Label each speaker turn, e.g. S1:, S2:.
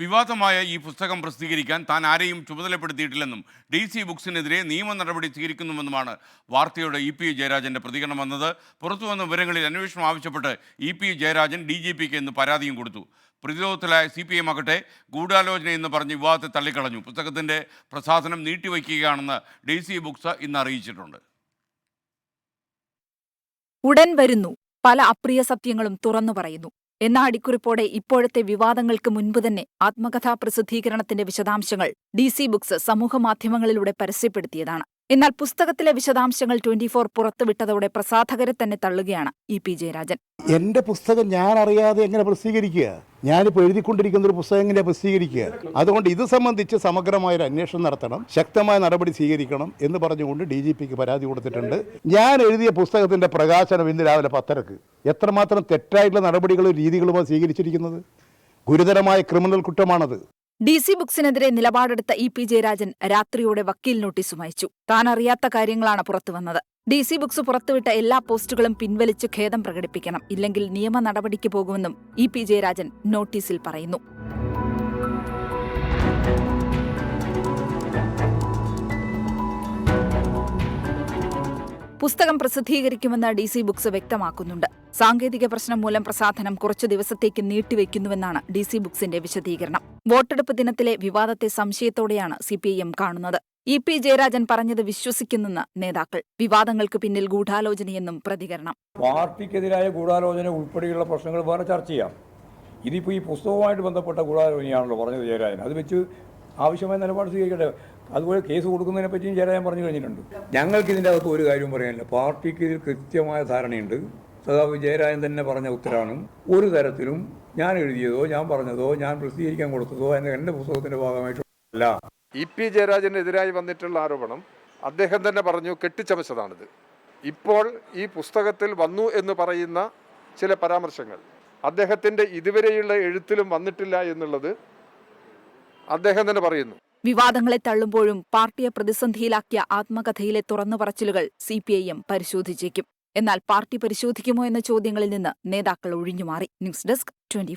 S1: വിവാദമായ ഈ പുസ്തകം പ്രസിദ്ധീകരിക്കാൻ താൻ ആരെയും ചുമതലപ്പെടുത്തിയിട്ടില്ലെന്നും ഡി സി ബുക്സിനെതിരെ നിയമ നടപടി സ്വീകരിക്കുന്നുവെന്നുമാണ് വാർത്തയുടെ ഇ പി ജയരാജന്റെ പ്രതികരണം വന്നത്. പുറത്തുവന്ന വിവരങ്ങളിൽ അന്വേഷണം ആവശ്യപ്പെട്ട് E P Jayarajan D G പിക്ക് ഇന്ന് പരാതിയും കൊടുത്തു. പ്രതിരോധത്തിലായ സി പി എം ആകട്ടെ ഗൂഢാലോചന എന്ന് പറഞ്ഞ് വിവാദത്തെ തള്ളിക്കളഞ്ഞു. പുസ്തകത്തിന്റെ പ്രസാധനം നീട്ടിവയ്ക്കുകയാണെന്ന് ഡി സി ബുക്സ് ഇന്ന് അറിയിച്ചിട്ടുണ്ട്.
S2: ഉടൻ വരുന്നു. പല അപ്രിയ സത്യങ്ങളും തുറന്നു പറയുന്നു. എന്ന അടിക്കുറിപ്പോടെ ഇപ്പോഴത്തെ വിവാദങ്ങൾക്ക് മുൻപ് തന്നെ ആത്മകഥാ പ്രസിദ്ധീകരണത്തിന്റെ വിശദാംശങ്ങൾ ഡി സി ബുക്സ് സമൂഹമാധ്യമങ്ങളിലൂടെ പരസ്യപ്പെടുത്തിയതാണ് എന്നാൽ പുസ്തകത്തിലെ വിശദാംശങ്ങൾ ട്വന്റി ഫോർ പുറത്തുവിട്ടതോടെ പ്രസാധകരെ തന്നെ തള്ളുകയാണ് ഇ പി ജയരാജൻ.
S3: എന്റെ പുസ്തകം ഞാൻ അറിയാതെ എങ്ങനെ പ്രസിദ്ധീകരിക്കുക? ഞാനിപ്പോൾ എഴുതിക്കൊണ്ടിരിക്കുന്ന ഒരു പുസ്തകം എങ്ങനെ പ്രസിദ്ധീകരിക്കുക? അതുകൊണ്ട് ഇത് സംബന്ധിച്ച് സമഗ്രമായ ഒരു അന്വേഷണം നടത്തണം ശക്തമായ നടപടി സ്വീകരിക്കണം എന്ന് പറഞ്ഞുകൊണ്ട് ഡി ജി പിക്ക് പരാതി കൊടുത്തിട്ടുണ്ട്. ഞാൻ എഴുതിയ പുസ്തകത്തിന്റെ പ്രകാശനം ഇന്ന് രാവിലെ പത്തരക്ക്. എത്രമാത്രം തെറ്റായിട്ടുള്ള നടപടികളും രീതികളുമാണ് സ്വീകരിച്ചിരിക്കുന്നത്? ഗുരുതരമായ ക്രിമിനൽ കുറ്റമാണത്.
S2: ഡി സി ബുക്സിനെതിരെ നിലപാടെടുത്ത ഇ പി ജയരാജൻ രാത്രിയോടെ വക്കീൽ നോട്ടീസും അയച്ചു. താൻ അറിയാത്ത കാര്യങ്ങളാണ് പുറത്തുവന്നത് ഡി സി ബുക്സ് പുറത്തുവിട്ട എല്ലാ പോസ്റ്റുകളും പിൻവലിച്ച് ഖേദം പ്രകടിപ്പിക്കണം. ഇല്ലെങ്കിൽ നിയമ നടപടിക്ക് പോകുമെന്നും ഇ പി ജയരാജൻ നോട്ടീസിൽ പറയുന്നു. പുസ്തകം പ്രസിദ്ധീകരിക്കുമെന്ന് ഡി സി ബുക്സ് വ്യക്തമാക്കുന്നുണ്ട്. സാങ്കേതിക പ്രശ്നം മൂലം പ്രസാധനം കുറച്ചു ദിവസത്തേക്ക് നീട്ടിവെക്കുന്നുവെന്നാണ് ഡി സി ബുക്സിന്റെ വിശദീകരണം. വോട്ടെടുപ്പ് ദിനത്തിലെ വിവാദത്തെ സംശയത്തോടെയാണ് സിപിഐഎം കാണുന്നത്. ഇ പി ജയരാജൻ പറഞ്ഞത് വിശ്വസിക്കുന്നെന്ന് നേതാക്കൾ. വിവാദങ്ങൾക്ക് പിന്നിൽ ഗൂഢാലോചനയെന്നും പ്രതികരണം.
S4: പാർട്ടിക്കെതിരായ ഗൂഢാലോചന ഉൾപ്പെടെയുള്ള പ്രശ്നങ്ങൾ വേറെ ചർച്ച ചെയ്യാം. ഇതിപ്പോ ഈ പുസ്തകവുമായിട്ട് ബന്ധപ്പെട്ട ഗൂഢാലോചനയാണല്ലോ പറഞ്ഞത് ജയരാജൻ. അത് വെച്ച് ആവശ്യമായ നിലപാട് സ്വീകരിക്കട്ടെ. അതുപോലെ കേസ് കൊടുക്കുന്നതിനെ പറ്റിയും ജയരാജൻ പറഞ്ഞു കഴിഞ്ഞിട്ടുണ്ട്. ഞങ്ങൾക്ക് ഇതിന്റെ അകത്ത് ഒരു കാര്യവും പറയാനില്ല. പാർട്ടിക്ക് ഇതിൽ കൃത്യമായ ധാരണയുണ്ട്. സഖാവ് ജയരാജൻ തന്നെ പറഞ്ഞ ഉത്തരവാണ് ഒരു തരത്തിലും ഞാൻ എഴുതിയതോ ഞാൻ പറഞ്ഞതോ ഞാൻ പ്രസിദ്ധീകരിക്കാൻ കൊടുത്തതോ എന്ന എന്റെ പുസ്തകത്തിന്റെ ഭാഗമായിട്ടല്ല
S5: ഇ പി ജയരാജനെതിരായി വന്നിട്ടുള്ള ആരോപണം അദ്ദേഹം തന്നെ പറഞ്ഞു കെട്ടിച്ചമച്ചതാണിത്. ഇപ്പോൾ ഈ പുസ്തകത്തിൽ വന്നു എന്ന് പറയുന്ന ചില പരാമർശങ്ങൾ. അദ്ദേഹത്തിന്റെ ഇതുവരെയുള്ള എഴുത്തിലും വന്നിട്ടില്ല എന്നുള്ളത് അദ്ദേഹം തന്നെ പറയുന്നു.
S2: വിവാദങ്ങളെ തള്ളുമ്പോഴും പാർട്ടിയെ പ്രതിസന്ധിയിലാക്കിയ ആത്മകഥയിലെ തുറന്നു പറച്ചിലുകൾ സി പി ഐ എം പരിശോധിച്ചേക്കും. എന്നാൽ പാർട്ടി പരിശോധിക്കുമോ എന്ന ചോദ്യങ്ങളിൽ നിന്ന് നേതാക്കൾ ഒഴിഞ്ഞുമാറി. News desk twenty